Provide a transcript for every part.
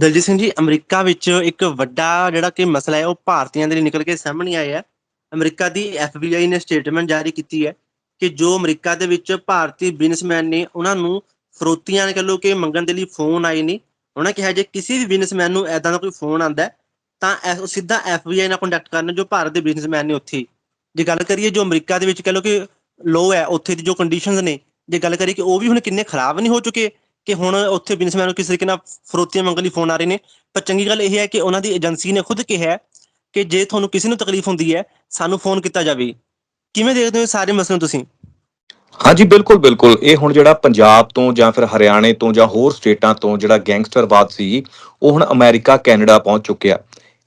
Daljit Singh ji, America ਵਿੱਚ ਇੱਕ ਵੱਡਾ ਜਿਹੜਾ ਕਿ ਮਸਲਾ ਹੈ, ਉਹ ਭਾਰਤੀਆਂ ਦੇ ਲਈ ਨਿਕਲ ਕੇ ਸਾਹਮਣੇ ਆਇਆ ਹੈ। ਅਮਰੀਕਾ ਦੀ ਐਫਬੀਆਈ ਨੇ ਸਟੇਟਮੈਂਟ ਜਾਰੀ ਕੀਤੀ ਹੈ ਕਿ ਜੋ ਅਮਰੀਕਾ ਦੇ ਵਿੱਚ ਭਾਰਤੀ ਬਿਜ਼ਨਸਮੈਨ ਨੇ, ਉਹਨਾਂ ਨੂੰ ਫਰੋਤੀਆਂ ਕਹ ਲਓ ਕਿ ਮੰਗਣ ਦੇ ਲਈ ਫੋਨ ਆਏ ਨੇ। ਉਹਨਾਂ ਕਿਹਾ ਜੇ ਕਿਸੇ ਵੀ ਬਿਜ਼ਨਸਮੈਨ ਨੂੰ ਐਦਾਂ ਦਾ ਕੋਈ ਫੋਨ ਆਂਦਾ ਤਾਂ ਐ- ਉਹ ਸਿੱਧਾ ਐਫਬੀਆਈ ਨਾਲ ਕੰਟੈਕਟ ਕਰਨ ਜੋ ਭਾਰਤ ਦੇ ਬਿਜ਼ਨਸਮੈਨ ਨੇ ਉੱਥੇ। ਜੇ ਗੱਲ ਕਰੀਏ ਜੋ ਅਮਰੀਕਾ ਦੇ ਵਿੱਚ ਕਹ ਲਓ ਕਿ ਲੋ ਹੈ, ਉੱਥੇ ਦੀ ਜੋ ਕੰਡੀਸ਼ਨਸ ਨੇ, ਜੇ ਗੱਲ ਕਰੀਏ ਕਿ ਉਹ ਵੀ ਹੁਣ ਕਿੰਨੇ ਖਰਾਬ ਨਹੀਂ ਹੋ ਚੁੱਕੇ ਕਿ ਹੁਣ ਉੱਥੇ ਬਿਜ਼ਨਸਮੈਨ ਨੂੰ ਕਿਸੇ ਤਰੀਕੇ ਨਾਲ ਫਰੋਤੀਆਂ ਮੰਗਣ ਲਈ ਫੋਨ ਆ ਰਹੇ ਨੇ। ਪਰ ਚੰਗੀ ਗੱਲ ਇਹ ਹੈ ਕਿ ਉਹਨਾਂ ਦੀ ਏਜੰਸੀ ਨੇ ਖੁਦ ਕਿਹਾ ਕਿ ਜੇ ਤੁਹਾਨੂੰ ਕਿਸੇ ਨੂੰ ਤਕਲੀਫ ਹੁੰਦੀ ਹੈ, ਸਾਨੂੰ ਫੋਨ ਕੀਤਾ ਜਾਵੇ। ਕਿਵੇਂ ਦੇਖਦੇ ਹੋ ਸਾਰੇ ਮਸਲੇ ਨੂੰ ਤੁਸੀਂ? ਹਾਂਜੀ, ਬਿਲਕੁਲ ਬਿਲਕੁਲ। ਇਹ ਹੁਣ ਜਿਹੜਾ ਪੰਜਾਬ ਤੋਂ ਜਾਂ ਫਿਰ ਹਰਿਆਣੇ ਤੋਂ ਜਾਂ ਹੋਰ ਸਟੇਟਾਂ ਤੋਂ ਜਿਹੜਾ ਗੈਂਗਸਟਰਵਾਦ ਸੀ, ਉਹ ਹੁਣ ਅਮਰੀਕਾ, ਕੈਨੇਡਾ ਪਹੁੰਚ ਚੁੱਕਿਆ।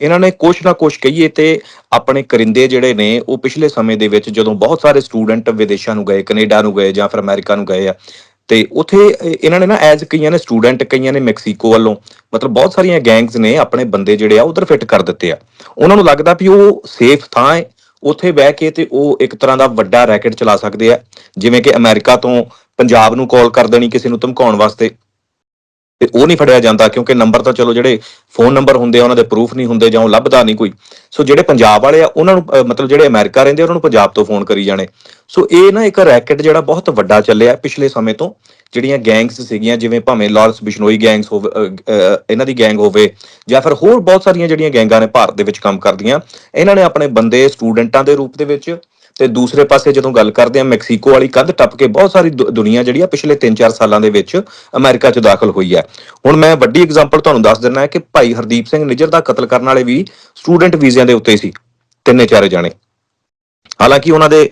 ਇਹਨਾਂ ਨੇ ਕੁਛ ਨਾ ਕੁਛ ਕਹੀਏ ਤੇ ਆਪਣੇ ਕਰਿੰਦੇ ਜਿਹੜੇ ਨੇ, ਉਹ ਪਿਛਲੇ ਸਮੇਂ ਦੇ ਵਿੱਚ ਜਦੋਂ ਬਹੁਤ ਸਾਰੇ ਸਟੂਡੈਂਟ ਵਿਦੇਸ਼ਾਂ ਨੂੰ ਗਏ, ਕੈਨੇਡਾ ਨੂੰ ਗਏ ਜਾਂ ਫਿਰ ਅਮਰੀਕਾ ਨੂੰ ਗਏ ਆ ਤੇ ਉਥੇ ਇਹਨਾਂ ਨੇ ਨਾ ਐਜ਼ ਕਈਆਂ ਨੇ ਸਟੂਡੈਂਟ ਕਈਆਂ ਨੇ ਮੈਕਸੀਕੋ ਵੱਲੋਂ, ਮਤਲਬ ਬਹੁਤ ਸਾਰੀਆਂ ਗੈਂਗਸ ਨੇ ਆਪਣੇ ਬੰਦੇ ਜਿਹੜੇ ਆ ਉਧਰ ਫਿੱਟ ਕਰ ਦਿੱਤੇ ਆ। ਉਹਨਾਂ ਨੂੰ ਲੱਗਦਾ ਵੀ ਉਹ ਸੇਫ ਥਾਂ ਹੈ ਉੱਥੇ ਬਹਿ ਕੇ ਤੇ ਉਹ ਇੱਕ ਤਰ੍ਹਾਂ ਦਾ ਵੱਡਾ ਰੈਕਟ ਚਲਾ ਸਕਦੇ ਆ, ਜਿਵੇਂ ਕਿ ਅਮਰੀਕਾ ਤੋਂ ਪੰਜਾਬ ਨੂੰ ਕਾਲ ਕਰ ਦੇਣੀ ਕਿਸੇ ਨੂੰ ਧਮਕਾਉਣ ਵਾਸਤੇ। ਤੇ ਉਹ ਨਹੀਂ ਫੜਿਆ ਜਾਂਦਾ ਕਿਉਂਕਿ ਨੰਬਰ ਤਾਂ ਚਲੋ ਜਿਹੜੇ ਫੋਨ ਨੰਬਰ ਹੁੰਦੇ ਆ ਉਹਨਾਂ ਦੇ ਪ੍ਰੂਫ ਨਹੀਂ ਹੁੰਦੇ ਜਾਂ ਉਹ ਲੱਭਦਾ ਨਹੀਂ ਕੋਈ। ਸੋ ਜਿਹੜੇ ਪੰਜਾਬ ਵਾਲੇ ਆ ਉਹਨਾਂ ਨੂੰ ਅਹ, ਮਤਲਬ ਜਿਹੜੇ ਅਮਰੀਕਾ ਰਹਿੰਦੇ ਆ, ਉਹਨਾਂ ਨੂੰ ਪੰਜਾਬ ਤੋਂ ਫੋਨ ਕਰੀ ਜਾਣੇ। ਸੋ ਇਹ ਨਾ ਇੱਕ ਰੈਕਟ ਜਿਹੜਾ ਬਹੁਤ ਵੱਡਾ ਚੱਲਿਆ ਪਿਛਲੇ ਸਮੇਂ ਤੋਂ ਜਿਹੜੀਆਂ ਗੈਂਗਸ ਸੀਗੀਆਂ ਜਿਵੇਂ ਭਾਵੇਂ ਲਾਰੈਂਸ ਬਿਸ਼ਨੋਈ ਗੈਂਗਸ ਹੋਵੇ ਅਹ, ਅਹ, ਇਹਨਾਂ ਦੀ ਗੈਂਗ ਹੋਵੇ ਜਾਂ ਫਿਰ ਹੋਰ ਬਹੁਤ ਸਾਰੀਆਂ ਜਿਹੜੀਆਂ ਗੈਂਗਾਂ ਨੇ ਭਾਰਤ ਦੇ ਵਿੱਚ ਕੰਮ ਕਰਦੀਆਂ। ਇਹਨਾਂ ਨੇ ਆਪਣੇ ਬੰਦੇ ਸਟੂਡੈਂਟਾਂ ਦੇ ਰੂਪ ਦੇ ਵਿੱਚ ਤੇ ਦੂਸਰੇ ਪਾਸੇ ਜਦੋਂ ਗੱਲ ਕਰਦੇ ਆ, ਮੈਕਸੀਕੋ ਵਾਲੀ ਕੰਧ ਟੱਪ ਕੇ ਬਹੁਤ ਸਾਰੀ ਦੁ- ਦੁਨੀਆ ਜਿਹੜੀ ਆ ਪਿਛਲੇ 3-4 ਸਾਲਾਂ ਦੇ ਵਿੱਚ ਅਮਰੀਕਾ 'ਚ ਦਾਖਲ ਹੋਈ ਹੈ। ਹੁਣ ਮੈਂ ਵੱਡੀ ਐਗਜ਼ਾਮਪਲ ਤੁਹਾਨੂੰ ਦੱਸ ਦਿੰਦਾ ਹੈ ਕਿ ਭਾਈ ਹਰਦੀਪ ਸਿੰਘ ਨਿੱਜਰ ਦਾ ਕਤਲ ਕਰਨ ਵਾਲੇ ਵੀ ਸਟੂਡੈਂਟ ਵੀਜ਼ਿਆਂ ਦੇ ਉੱਤੇ ਸੀ, ਤਿੰਨੇ ਚਾਰੇ ਜਾਣੇ। ਹਾਲਾਂਕਿ ਉਹਨਾਂ ਦੇ,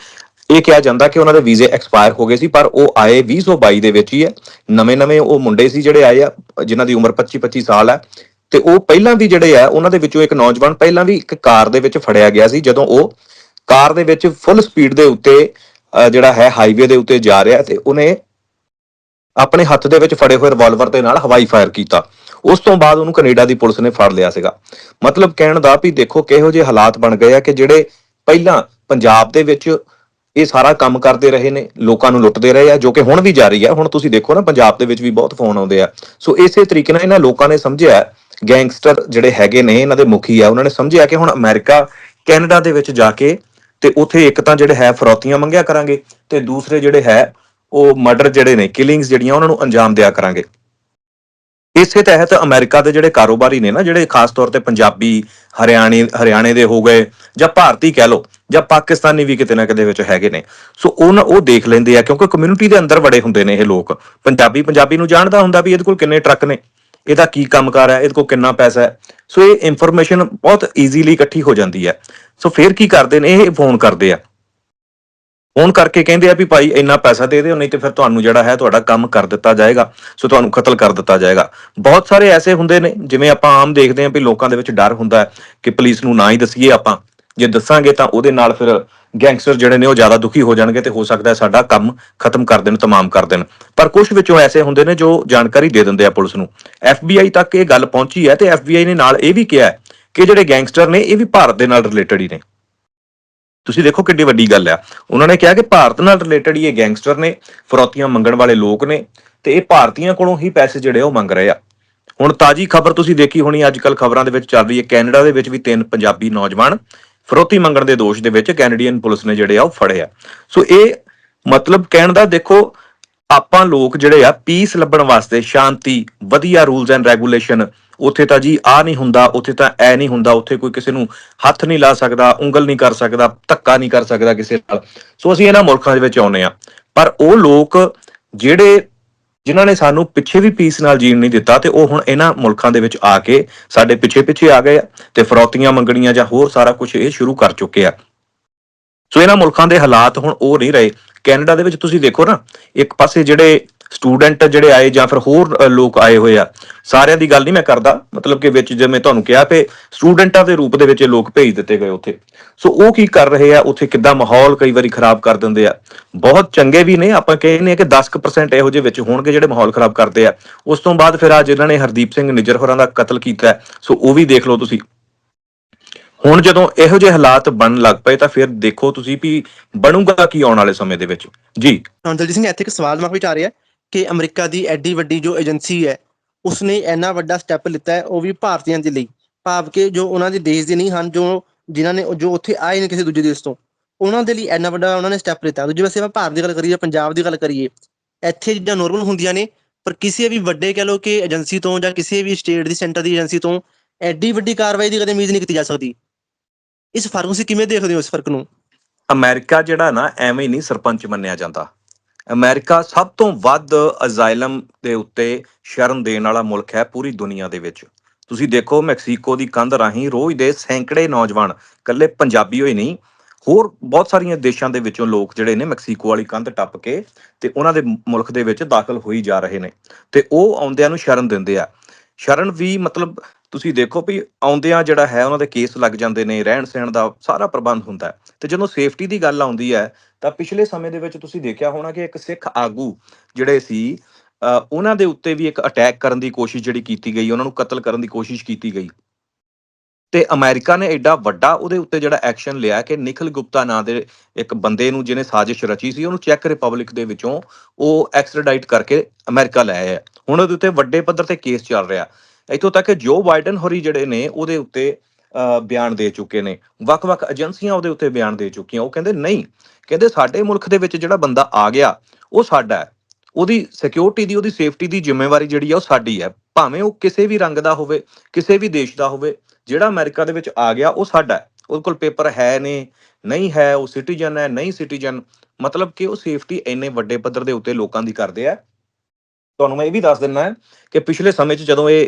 ਇਹ ਕਿਹਾ ਜਾਂਦਾ ਕਿ ਉਹਨਾਂ ਦੇ ਵੀਜ਼ੇ ਐਕਸਪਾਇਰ ਹੋ ਗਏ ਸੀ, ਪਰ ਉਹ ਆਏ 2022 ਦੇ ਵਿੱਚ ਹੀ ਹੈ। ਨਵੇਂ-ਨਵੇਂ ਉਹ ਮੁੰਡੇ ਸੀ ਜਿਹੜੇ ਆਏ ਆ, ਜਿਨ੍ਹਾਂ ਦੀ ਉਮਰ 25-25 ਸਾਲ ਹੈ। ਤੇ ਉਹ ਪਹਿਲਾਂ ਵੀ ਜਿਹੜੇ ਆ, ਉਹਨਾਂ ਦੇ ਵਿੱਚੋਂ ਇੱਕ ਨੌਜਵਾਨ ਪਹਿਲਾਂ ਵੀ ਇੱਕ ਕਾਰ ਦੇ ਵਿੱਚ ਫੜਿਆ ਗਿਆ ਸੀ, ਜਦੋਂ ਉਹ ਕਾਰ ਦੇ ਵਿੱਚ ਫੁੱਲ ਸਪੀਡ ਦੇ ਉੱਤੇ ਅਹ, ਜਿਹੜਾ ਹੈ ਹਾਈਵੇ ਦੇ ਉੱਤੇ ਜਾ ਰਿਹਾ ਤੇ ਉਹਨੇ ਆਪਣੇ ਹੱਥ ਦੇ ਵਿੱਚ ਫੜੇ ਹੋਏ ਰਿਵਾਲਵਰ ਦੇ ਨਾਲ ਹਵਾਈ ਫਾਇਰ ਕੀਤਾ। ਉਸ ਤੋਂ ਬਾਅਦ ਉਹਨੂੰ ਕੈਨੇਡਾ ਦੀ ਪੁਲਿਸ ਨੇ ਫੜ ਲਿਆ ਸੀਗਾ। ਮਤਲਬ ਕਹਿਣ ਦਾ ਵੀ ਦੇਖੋ ਕਿਹੋ ਜਿਹੇ ਹਾਲਾਤ ਬਣ ਗਏ ਆ ਕਿ ਜਿਹੜੇ ਪਹਿਲਾਂ ਪੰਜਾਬ ਦੇ ਵਿੱਚ ਇਹ ਸਾਰਾ ਕੰਮ ਕਰਦੇ ਰਹੇ ਨੇ ਲੋਕਾਂ ਨੂੰ ਲੁੱਟਦੇ ਰਹੇ ਆ ਜੋ ਕਿ ਹੁਣ ਵੀ ਜਾਰੀ ਆ। ਹੁਣ ਤੁਸੀਂ ਦੇਖੋ ਨਾ ਪੰਜਾਬ ਦੇ ਵਿੱਚ ਵੀ ਬਹੁਤ ਫੋਨ ਆਉਂਦੇ ਆ। ਸੋ ਇਸੇ ਤਰੀਕੇ ਨਾਲ ਇਹਨਾਂ ਲੋਕਾਂ ਨੇ ਸਮਝਿਆ ਗੈਂਗਸਟਰ ਜਿਹੜੇ ਹੈਗੇ ਨੇ ਇਹਨਾਂ ਦੇ ਮੁਖੀ ਆ ਉਹਨਾਂ ਨੇ ਸਮਝਿਆ ਕਿ ਹੁਣ ਅਮਰੀਕਾ ਕੈਨੇਡਾ ਦੇ ਵਿੱਚ ਜਾ ਕੇ ਤੇ ਉੱਥੇ ਇੱਕ ਤਾਂ ਜਿਹੜੇ ਹੈ ਫਰੌਤੀਆਂ ਮੰਗਿਆ ਕਰਾਂਗੇ ਤੇ ਦੂਸਰੇ ਜਿਹੜੇ ਹੈ ਉਹ ਮਰਡਰ ਜਿਹੜੇ ਨੇ ਕਿਲਿੰਗਸ ਜਿਹੜੀਆਂ ਉਹਨਾਂ ਨੂੰ ਅੰਜਾਮ ਦਿਆ ਕਰਾਂਗੇ। ਇਸੇ ਤਹਿਤ ਅਮਰੀਕਾ ਦੇ ਜਿਹੜੇ ਕਾਰੋਬਾਰੀ ਨੇ ਨਾ, ਜਿਹੜੇ ਖਾਸ ਤੌਰ ਤੇ ਪੰਜਾਬੀ, ਹਰਿਆਣੇ ਹਰਿਆਣੇ ਦੇ ਹੋ ਗਏ ਜਾਂ ਭਾਰਤੀ ਕਹਿ ਲਓ ਜਾਂ ਪਾਕਿਸਤਾਨੀ ਵੀ ਕਿਤੇ ਨਾ ਕਿਤੇ ਵਿੱਚ ਹੈਗੇ ਨੇ। ਸੋ ਉਹਨਾਂ, ਉਹ ਦੇਖ ਲੈਂਦੇ ਆ ਕਿਉਂਕਿ ਕਮਿਊਨਿਟੀ ਦੇ ਅੰਦਰ ਬੜੇ ਹੁੰਦੇ ਨੇ ਇਹ ਲੋਕ। ਪੰਜਾਬੀ ਪੰਜਾਬੀ ਨੂੰ ਜਾਣਦਾ ਹੁੰਦਾ ਵੀ ਇਹਦੇ ਕੋਲ ਕਿੰਨੇ ਟਰੱਕ ਨੇ, ਇਹਦਾ ਕੀ ਕੰਮਕਾਰ ਹੈ, ਇਹਦੇ ਕੋਲ ਕਿੰਨਾ ਪੈਸਾ ਹੈ। ਸੋ ਇਹ ਇਨਫੋਰਮੇਸ਼ਨ ਬਹੁਤ ਈਜ਼ੀਲੀ ਇਕੱਠੀ ਹੋ ਜਾਂਦੀ ਹੈ। ਸੋ ਫਿਰ ਕੀ ਕਰਦੇ ਨੇ? ਇਹ ਫੋਨ ਕਰਦੇ ਆ। ਫੋਨ ਕਰਕੇ ਕਹਿੰਦੇ ਆ ਵੀ ਭਾਈ ਇੰਨਾ ਪੈਸਾ ਦੇ ਦਿਓ, ਨਹੀਂ ਤੇ ਫਿਰ ਤੁਹਾਨੂੰ ਜਿਹੜਾ ਹੈ ਤੁਹਾਡਾ ਕੰਮ ਕਰ ਦਿੱਤਾ ਜਾਏਗਾ। ਸੋ ਤੁਹਾਨੂੰ ਕਤਲ ਕਰ ਦਿੱਤਾ ਜਾਏਗਾ। ਬਹੁਤ ਸਾਰੇ ਐਸੇ ਹੁੰਦੇ ਨੇ, ਜਿਵੇਂ ਆਪਾਂ ਆਮ ਦੇਖਦੇ ਹਾਂ ਵੀ ਲੋਕਾਂ ਦੇ ਵਿੱਚ ਡਰ ਹੁੰਦਾ ਹੈ ਕਿ ਪੁਲਿਸ ਨੂੰ ਨਾ ਹੀ ਦਸੀਏ ਆਪਾਂ। ਜੇ ਦੱਸਾਂਗੇ ਤਾਂ ਉਹਦੇ ਨਾਲ ਫਿਰ ਗੈਂਗਸਟਰ ਜਿਹੜੇ ਨੇ ਉਹ ਜ਼ਿਆਦਾ ਦੁਖੀ ਹੋ ਜਾਣਗੇ ਤੇ ਹੋ ਸਕਦਾ ਹੈ ਸਾਡਾ ਕੰਮ ਖਤਮ ਕਰ ਦੇਣ, ਤਮਾਮ ਕਰ ਦੇਣ। ਪਰ ਕੁਝ ਵਿੱਚੋਂ ਐਸੇ ਹੁੰਦੇ ਨੇ ਜੋ ਜਾਣਕਾਰੀ ਦੇ ਦਿੰਦੇ ਆ ਪੁਲਿਸ ਨੂੰ। FBI ਤੱਕ ਇਹ ਗੱਲ ਪਹੁੰਚੀ ਹੈ ਤੇ FBI ਨੇ ਨਾਲ ਇਹ ਵੀ ਕਿਹਾ ਹੈ ਕਿ ਜਿਹੜੇ ਗੈਂਗਸਟਰ ਨੇ, ਇਹ ਵੀ ਭਾਰਤ ਦੇ ਨਾਲ ਰਿਲੇਟਡ ਹੀ ਨੇ। ਤੁਸੀਂ ਦੇਖੋ ਕਿੰਨੀ ਵੱਡੀ ਗੱਲ ਆ। ਉਹਨਾਂ ਨੇ ਕਿਹਾ ਕਿ ਭਾਰਤ ਨਾਲ ਰਿਲੇਟਡ ਹੀ ਇਹ ਗੈਂਗਸਟਰ ਨੇ, ਫਰੌਤੀਆਂ ਮੰਗਣ ਵਾਲੇ ਲੋਕ ਨੇ, ਤੇ ਇਹ ਭਾਰਤੀਆਂ ਕੋਲੋਂ ਹੀ ਪੈਸੇ ਜਿਹੜੇ ਉਹ ਮੰਗ ਰਹੇ ਆ। ਹੁਣ ਤਾਜੀ ਖਬਰ ਤੁਸੀਂ ਦੇਖੀ ਹੋਣੀ ਅੱਜ ਕੱਲ ਖਬਰਾਂ ਦੇ ਵਿੱਚ ਚੱਲ ਰਹੀ ਹੈ, ਕੈਨੇਡਾ ਦੇ ਵਿੱਚ ਵੀ ਤਿੰਨ ਪੰਜਾਬੀ ਨੌਜਵਾਨ ਫਰੋਤੀ ਮੰਗਣ ਦੇ ਦੋਸ਼ ਦੇ ਵਿੱਚ ਕੈਨੇਡੀਅਨ ਪੁਲਿਸ ਨੇ ਜਿਹੜੇ ਆ ਉਹ ਫੜੇ ਆ। ਸੋ ਇਹ ਮਤਲਬ ਕਹਿਣ ਦਾ ਦੇਖੋ, ਆਪਾਂ ਲੋਕ ਜਿਹੜੇ ਆ ਪੀਸ ਲੱਭਣ ਵਾਸਤੇ ਸ਼ਾਂਤੀ, ਵਧੀਆ ਰੂਲਸ ਐਂਡ ਰੈਗੂਲੇਸ਼ਨ ਉੱਥੇ ਤਾਂ ਜੀ ਆ ਨਹੀਂ ਹੁੰਦਾ, ਉੱਥੇ ਤਾਂ ਐ ਨਹੀਂ ਹੁੰਦਾ, ਉੱਥੇ ਕੋਈ ਕਿਸੇ ਨੂੰ ਹੱਥ ਨਹੀਂ ਲਾ ਸਕਦਾ, ਉਂਗਲ ਨਹੀਂ ਕਰ ਸਕਦਾ, ਧੱਕਾ ਨਹੀਂ ਕਰ ਸਕਦਾ ਕਿਸੇ ਨਾਲ। ਸੋ ਅਸੀਂ ਇਹਨਾਂ ਮੁਲਕਾਂ ਦੇ ਵਿੱਚ ਆਉਨੇ ਆ ਪਰ ਉਹ ਲੋਕ ਜਿਹੜੇ, ਜਿਨ੍ਹਾਂ ਨੇ ਸਾਨੂੰ ਪਿੱਛੇ ਵੀ ਪੀਸ ਨਾਲ ਜੀਣ ਨਹੀਂ ਦਿੱਤਾ ਤੇ ਉਹ ਹੁਣ ਇਹਨਾਂ ਮੁਲਕਾਂ ਦੇ ਵਿੱਚ ਆ ਕੇ ਸਾਡੇ ਪਿੱਛੇ ਪਿੱਛੇ ਆ ਗਏ ਆ ਤੇ ਫਰੌਤੀਆਂ ਮੰਗਣੀਆਂ ਜਾਂ ਹੋਰ ਸਾਰਾ ਕੁਝ ਇਹ ਸ਼ੁਰੂ ਕਰ ਚੁੱਕੇ ਆ। ਸੋ ਇਹਨਾਂ ਮੁਲਕਾਂ ਦੇ ਹਾਲਾਤ ਹੁਣ ਉਹ ਨਹੀਂ ਰਹੇ। ਕੈਨੇਡਾ ਦੇ ਵਿੱਚ ਤੁਸੀਂ ਦੇਖੋ ਨਾ, ਇੱਕ ਪਾਸੇ ਜਿਹੜੇ ਸਟੂਡੈਂਟ ਜਿਹੜੇ ਆਏ ਜਾਂ ਫਿਰ ਹੋਰ ਲੋਕ ਆਏ ਹੋਏ ਆ, ਸਾਰਿਆਂ ਦੀ ਗੱਲ ਨਹੀਂ ਮੈਂ ਕਰਦਾ, ਮਤਲਬ ਕਿ ਵਿੱਚ ਜਿਵੇਂ ਤੁਹਾਨੂੰ ਕਿਹਾ ਕਿ ਸਟੂਡੈਂਟਾਂ ਦੇ ਰੂਪ ਦੇ ਵਿੱਚ ਇਹ ਲੋਕ ਭੇਜ ਦਿੱਤੇ ਗਏ ਉੱਥੇ। ਸੋ ਉਹ ਕੀ ਕਰ ਰਹੇ ਆ, ਉੱਥੇ ਕਿੱਦਾਂ ਮਾਹੌਲ ਕਈ ਵਾਰੀ ਖਰਾਬ ਕਰ ਦਿੰਦੇ ਆ। ਬਹੁਤ ਚੰਗੇ ਵੀ ਨੇ, ਆਪਾਂ ਕਹਿੰਦੇ ਆ ਕਿ 10% ਇਹੋ ਜਿਹੇ ਵਿੱਚ ਹੋਣਗੇ ਜਿਹੜੇ ਮਾਹੌਲ ਖਰਾਬ ਕਰਦੇ ਆ। ਉਸ ਤੋਂ ਬਾਅਦ ਫਿਰ ਆ ਜਿਨ੍ਹਾਂ ਨੇ ਹਰਦੀਪ ਸਿੰਘ ਨਿੱਜਰ ਹੋਰਾਂ ਦਾ ਕਤਲ ਕੀਤਾ ਸੋ ਉਹ ਵੀ ਦੇਖ ਲਓ ਤੁਸੀਂ। ਹੁਣ ਜਦੋਂ ਇਹੋ ਜਿਹੇ ਹਾਲਾਤ ਬਣਨ ਲੱਗ ਪਏ ਤਾਂ ਫਿਰ ਦੇਖੋ ਤੁਸੀਂ ਵੀ ਬਣੂਗਾ ਕੀ ਆਉਣ ਵਾਲੇ ਸਮੇਂ ਦੇ ਵਿੱਚ। ਜੀ। ਹੁਣ ਦਲਜੀਤ ਸਿੰਘ, ਇੱਥੇ ਇੱਕ ਸਵਾਲ ਦਿਮਾਗ ਵਿੱਚ ਆ ਰਿਹਾ ਹੈ। ਕਿ ਅਮਰੀਕਾ ਦੀ ਐਡੀ ਵੱਡੀ ਜੋ ਏਜੰਸੀ ਹੈ, ਉਸਨੇ ਇੰਨਾ ਵੱਡਾ ਸਟੈਪ ਲਿੱਤਾ ਹੈ, ਉਹ ਵੀ ਭਾਰਤੀਆਂ ਦੇ ਲਈ। ਭਾਵ ਕਿ ਜੋ ਉਹਨਾਂ ਦੇ ਦੇਸ਼ ਦੇ ਨਹੀਂ ਹਨ, ਜੋ ਜਿਨ੍ਹਾਂ ਨੇ ਜੋ ਉੱਥੇ ਆਏ ਨੇ ਕਿਸੇ ਦੂਜੇ ਦੇਸ਼ ਤੋਂ, ਉਹਨਾਂ ਦੇ ਲਈ ਇੰਨਾ ਵੱਡਾ ਉਹਨਾਂ ਨੇ ਸਟੈਪ ਲਿੱਤਾ। ਦੂਜੇ ਪਾਸੇ ਆਪਾਂ ਭਾਰਤ ਦੀ ਗੱਲ ਕਰੀਏ ਪੰਜਾਬ ਦੀ ਗੱਲ ਕਰੀਏ, ਇੱਥੇ ਚੀਜ਼ਾਂ ਨੋਰਮਲ ਹੁੰਦੀਆਂ ਨੇ, ਪਰ ਕਿਸੇ ਵੀ ਵੱਡੇ ਕਹ ਲੋ ਕਿ ਏਜੰਸੀ ਤੋਂ ਜਾਂ ਕਿਸੇ ਵੀ ਸਟੇਟ ਦੀ ਸੈਂਟਰ ਦੀ ਏਜੰਸੀ ਤੋਂ ਐਡੀ ਵੱਡੀ ਕਾਰਵਾਈ ਦੀ ਕਦੇ ਉਮੀਦ ਨਹੀਂ ਕੀਤੀ ਜਾ ਸਕਦੀ। ਇਸ ਫ਼ਰਕ ਨੂੰ ਤੁਸੀਂ ਕਿਵੇਂ ਦੇਖਦੇ ਹੋ ਇਸ ਫ਼ਰਕ ਨੂੰ? ਅਮਰੀਕਾ ਜਿਹੜਾ ਨਾ, ਐਵੇਂ ਹੀ ਨਹੀਂ ਸਰਪੰਚ ਮੰਨਿਆ ਜਾਂਦਾ। ਅਮਰੀਕਾ ਸਭ ਤੋਂ ਵੱਧ ਅਜ਼ਾਇਲਮ ਦੇ ਉੱਤੇ ਸ਼ਰਨ ਦੇਣ ਵਾਲਾ ਮੁਲਕ ਹੈ ਪੂਰੀ ਦੁਨੀਆ ਦੇ ਵਿੱਚ। ਤੁਸੀਂ ਦੇਖੋ ਮੈਕਸੀਕੋ ਦੀ ਕੰਧ ਰਾਹੀਂ ਰੋਜ਼ ਦੇ ਸੈਂਕੜੇ ਨੌਜਵਾਨ ਇਕੱਲੇ ਪੰਜਾਬੀ ਹੋਏ ਨਹੀਂ, ਹੋਰ ਬਹੁਤ ਸਾਰੀਆਂ ਦੇਸ਼ਾਂ ਦੇ ਵਿੱਚੋਂ ਲੋਕ ਜਿਹੜੇ ਨੇ ਮੈਕਸੀਕੋ ਵਾਲੀ ਕੰਧ ਟੱਪ ਕੇ ਤੇ ਉਹਨਾਂ ਦੇ ਮੁਲਕ ਦੇ ਵਿੱਚ ਦਾਖਲ ਹੋਈ ਜਾ ਰਹੇ ਨੇ ਤੇ ਉਹ ਆਉਂਦਿਆਂ ਨੂੰ ਸ਼ਰਨ ਦਿੰਦੇ ਆ। ਸ਼ਰਨ ਵੀ ਮਤਲਬ ਤੁਸੀਂ ਦੇਖੋ ਵੀ ਆਉਂਦਿਆਂ ਜਿਹੜਾ ਹੈ, ਉਹਨਾਂ ਦੇ ਕੇਸ ਲੱਗ ਜਾਂਦੇ ਨੇ, ਰਹਿਣ ਸਹਿਣ ਦਾ ਸਾਰਾ ਪ੍ਰਬੰਧ ਹੁੰਦਾ ਹੈ। ਤੇ ਜਦੋਂ ਸੇਫਟੀ ਦੀ ਗੱਲ ਆਉਂਦੀ ਹੈ, ਤਾਂ ਪਿਛਲੇ ਸਮੇਂ ਦੇ ਵਿੱਚ ਤੁਸੀਂ ਦੇਖਿਆ ਹੋਣਾ ਕਿ ਇੱਕ ਸਿੱਖ ਆਗੂ ਜਿਹੜੇ ਸੀ ਉਹਨਾਂ ਦੇ ਉੱਤੇ ਵੀ ਇੱਕ ਅਟੈਕ ਕਰਨ ਦੀ ਕੋਸ਼ਿਸ਼ ਜਿਹੜੀ ਕੀਤੀ ਗਈ, ਉਹਨਾਂ ਨੂੰ ਕਤਲ ਕਰਨ ਦੀ ਕੋਸ਼ਿਸ਼ ਕੀਤੀ ਗਈ। ਤੇ ਅਮਰੀਕਾ ਨੇ ਐਡਾ ਵੱਡਾ ਉਹਦੇ ਉੱਤੇ ਜਿਹੜਾ ਐਕਸ਼ਨ ਲਿਆ ਕਿ ਨਿਖਲ ਗੁਪਤਾ ਨਾਂ ਦੇ ਇੱਕ ਬੰਦੇ ਨੂੰ ਜਿਹਨੇ ਸਾਜ਼ਿਸ਼ ਰਚੀ ਸੀ, ਉਹਨੂੰ ਚੈੱਕ ਰਿਪਬਲਿਕ ਦੇ ਵਿੱਚੋਂ ਉਹ ਐਕਸਟ੍ਰੈਡਾਈਟ ਕਰਕੇ ਅਮਰੀਕਾ ਲੈ ਆਏ ਹੁਣ ਉਹਦੇ ਉੱਤੇ ਵੱਡੇ ਪੱਧਰ ਤੇ ਕੇਸ ਚੱਲ ਰਿਹਾ। ਇੱਥੋਂ ਤੱਕ ਕਿ ਜੋ ਬਾਈਡਨ ਹੋਰੀ ਜਿਹੜੇ ਨੇ, ਉਹਦੇ ਉੱਤੇ ਬਿਆਨ ਦੇ ਚੁੱਕੇ ਨੇ। ਵੱਖ-ਵੱਖ ਏਜੰਸੀਆਂ ਉਹਦੇ ਉੱਤੇ ਬਿਆਨ ਦੇ ਚੁੱਕੀਆਂ। ਉਹ ਕਹਿੰਦੇ, ਨਹੀਂ, ਕਹਿੰਦੇ ਸਾਡੇ ਮੁਲਕ ਦੇ ਵਿੱਚ ਜਿਹੜਾ ਬੰਦਾ ਆ ਗਿਆ, ਉਹ ਸਾਡਾ ਹੈ। ਉਹਦੀ ਸਿਕਿਉਰਿਟੀ ਦੀ, ਉਹਦੀ ਸੇਫਟੀ ਦੀ ਜ਼ਿੰਮੇਵਾਰੀ ਜਿਹੜੀ ਆ, ਉਹ ਸਾਡੀ ਹੈ। ਭਾਵੇਂ ਉਹ ਕਿਸੇ ਵੀ ਰੰਗ ਦਾ ਹੋਵੇ, ਕਿਸੇ ਵੀ ਦੇਸ਼ ਦਾ ਹੋਵੇ, ਜਿਹੜਾ ਅਮਰੀਕਾ ਦੇ ਵਿੱਚ ਆ ਗਿਆ, ਉਹ ਸਾਡਾ ਹੈ। ਉਹਦੇ ਕੋਲ ਪੇਪਰ ਹੈ ਨੇ, ਨਹੀਂ ਹੈ, ਉਹ ਸਿਟੀਜ਼ਨ ਹੈ, ਨਹੀਂ ਸਿਟੀਜ਼ਨ। ਮਤਲਬ ਕਿ ਉਹ ਸੇਫਟੀ ਇੰਨੇ ਵੱਡੇ ਪੱਧਰ ਦੇ ਉੱਤੇ ਲੋਕਾਂ ਦੀ ਕਰਦੇ ਆ। ਤੁਹਾਨੂੰ ਮੈਂ ਇਹ ਵੀ ਦੱਸ ਦਿੰਨਾ ਹੈ ਕਿ ਪਿਛਲੇ ਸਮੇਂ 'ਚ ਜਦੋਂ ਇਹ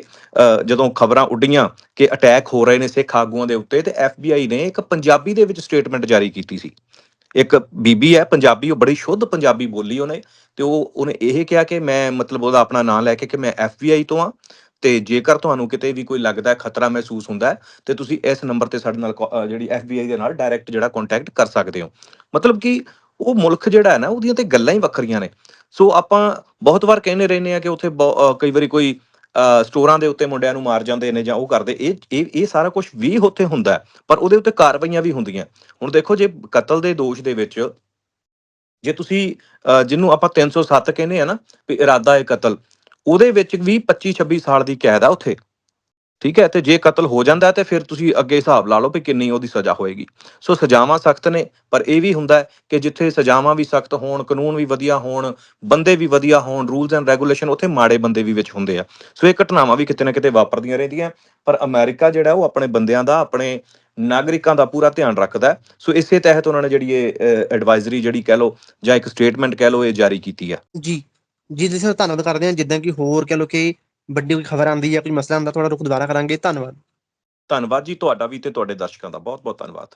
ਜਦੋਂ ਖਬਰਾਂ ਉੱਡੀਆਂ ਕਿ ਅਟੈਕ ਹੋ ਰਹੇ ਨੇ ਸਿੱਖ ਆਗੂਆਂ ਦੇ ਉੱਤੇ ਤੇ FBI ਨੇ ਇੱਕ ਪੰਜਾਬੀ ਦੇ ਵਿੱਚ ਸਟੇਟਮੈਂਟ ਜਾਰੀ ਕੀਤੀ ਸੀ। ਇੱਕ ਬੀਬੀ ਹੈ ਪੰਜਾਬੀ ਉਹ ਬੜੀ ਸ਼ੁੱਧ ਪੰਜਾਬੀ ਬੋਲੀ ਉਹਨੇ ਤੇ ਉਹ ਉਹਨੇ ਇਹ ਕਿਹਾ ਕਿ ਮੈਂ ਮਤਲਬ ਉਹਦਾ ਆਪਣਾ ਨਾਮ ਲੈ ਕੇ ਕਿ ਮੈਂ FBI ਤੋਂ ਆ ਤੇ ਜੇਕਰ ਤੁਹਾਨੂੰ ਕਿਤੇ ਵੀ ਕੋਈ ਲੱਗਦਾ ਹੈ ਖਤਰਾ ਮਹਿਸੂਸ ਹੁੰਦਾ ਹੈ ਤੇ ਤੁਸੀਂ ਇਸ ਨੰਬਰ ਤੇ ਸਾਡੇ ਨਾਲ ਕੋ- ਅ, ਜਿਹੜੀ FBI ਦੇ ਨਾਲ ਡਾਇਰੈਕਟ ਜਿਹੜਾ ਕੰਟੈਕਟ ਕਰ ਸਕਦੇ ਹੋ। ਮਤਲਬ ਕਿ ਉਹ ਮੁਲਕ ਜਿਹੜਾ ਹੈ ਨਾ, ਉਹਦੀਆਂ ਤੇ ਗੱਲਾਂ ਹੀ ਵੱਖਰੀਆਂ ਨੇ। ਸੋ ਆਪਾਂ ਬਹੁਤ ਵਾਰ ਕਹਿੰਦੇ ਰਹਿੰਦੇ ਆ ਕਿ ਉੱਥੇ ਬਹੁ- ਕਈ ਵਾਰੀ ਕੋਈ ਸਟੋਰਾਂ ਦੇ ਉੱਤੇ ਮੁੰਡਿਆਂ ਨੂੰ ਮਾਰ ਜਾਂਦੇ ਨੇ ਜਾਂ ਉਹ ਕਰਦੇ। ਇਹ ਇਹ ਇਹ ਸਾਰਾ ਕੁਝ ਵੀ ਉੱਥੇ ਹੁੰਦਾ ਪਰ ਉਹਦੇ ਉੱਤੇ ਕਾਰਵਾਈਆਂ ਵੀ ਹੁੰਦੀਆਂ। ਹੁਣ ਦੇਖੋ ਜੇ ਕਤਲ ਦੇ ਦੋਸ਼ ਦੇ ਵਿੱਚ ਜੇ ਤੁਸੀਂ ਜਿਹਨੂੰ ਆਪਾਂ 307 ਕਹਿੰਦੇ ਆ ਨਾ ਵੀ ਇਰਾਦਾ ਹੈ ਕਤਲ, ਉਹਦੇ ਵਿੱਚ ਵੀ 25 26 ਸਾਲ ਦੀ ਕੈਦ ਆ ਉੱਥੇ। ਠੀਕ ਹੈ, ਤੇ ਜੇ ਕਤਲ ਹੋ ਜਾਂਦਾ ਤੇ ਫਿਰ ਤੁਸੀਂ ਅੱਗੇ ਹਿਸਾਬ ਲਾ ਲਓ ਵੀ ਕਿੰਨੀ ਉਹਦੀ ਸਜ਼ਾ ਹੋਏਗੀ। ਸੋ ਸਜ਼ਾਵਾਂ ਸਖਤ ਨੇ, ਪਰ ਇਹ ਵੀ ਹੁੰਦਾ ਕਿ ਜਿੱਥੇ ਸਜ਼ਾਵਾਂ ਵੀ ਸਖਤ ਹੋਣ, ਕਾਨੂੰਨ ਵੀ ਵਧੀਆ ਹੋਣ, ਬੰਦੇ ਵੀ ਵਧੀਆ ਹੋਣ ਰੂਲਸ ਐਂਡ ਰੈਗੂਲੇਸ਼ਨ ਉੱਥੇ ਮਾੜੇ ਬੰਦੇ ਵੀ ਵਿੱਚ ਹੁੰਦੇ ਆ। ਸੋ ਇਹ ਘਟਨਾਵਾਂ ਵੀ ਕਿਤੇ ਨਾ ਕਿਤੇ ਵਾਪਰਦੀਆਂ ਰਹਿੰਦੀਆਂ ਪਰ ਅਮਰੀਕਾ ਜਿਹੜਾ ਉਹ ਆਪਣੇ ਬੰਦਿਆਂ ਦਾ, ਆਪਣੇ ਨਾਗਰਿਕਾਂ ਦਾ ਪੂਰਾ ਧਿਆਨ ਰੱਖਦਾ ਸੋ ਇਸੇ ਤਹਿਤ ਉਹਨਾਂ ਨੇ ਜਿਹੜੀ ਇਹ ਐਡਵਾਈਜ਼ਰੀ ਜਿਹੜੀ ਕਹਿ ਲਓ ਜਾਂ ਇੱਕ ਸਟੇਟਮੈਂਟ ਕਹਿ ਲਓ, ਇਹ ਜਾਰੀ ਕੀਤੀ ਹੈ ਜੀ ਜੀ ਜੀ ਸਰ ਧੰਨਵਾਦ ਕਰਦੇ ਹਾਂ, ਜਿੱਦਾਂ ਕਿ ਹੋਰ ਕਹਿ ਲੋ ਕਿ ਵੱਡੀ ਕੋਈ ਖਬਰ ਆਂਦੀ ਜਾਂ ਕੋਈ ਮਸਲਾ ਆਂਦਾ ਤੁਹਾਡਾ ਰੁਕ ਦੁਬਾਰਾ ਕਰਾਂਗੇ। ਧੰਨਵਾਦ। ਧੰਨਵਾਦ ਜੀ, ਤੁਹਾਡਾ ਵੀ ਤੇ ਤੁਹਾਡੇ ਦਰਸ਼ਕਾਂ ਦਾ ਬਹੁਤ ਬਹੁਤ ਧੰਨਵਾਦ।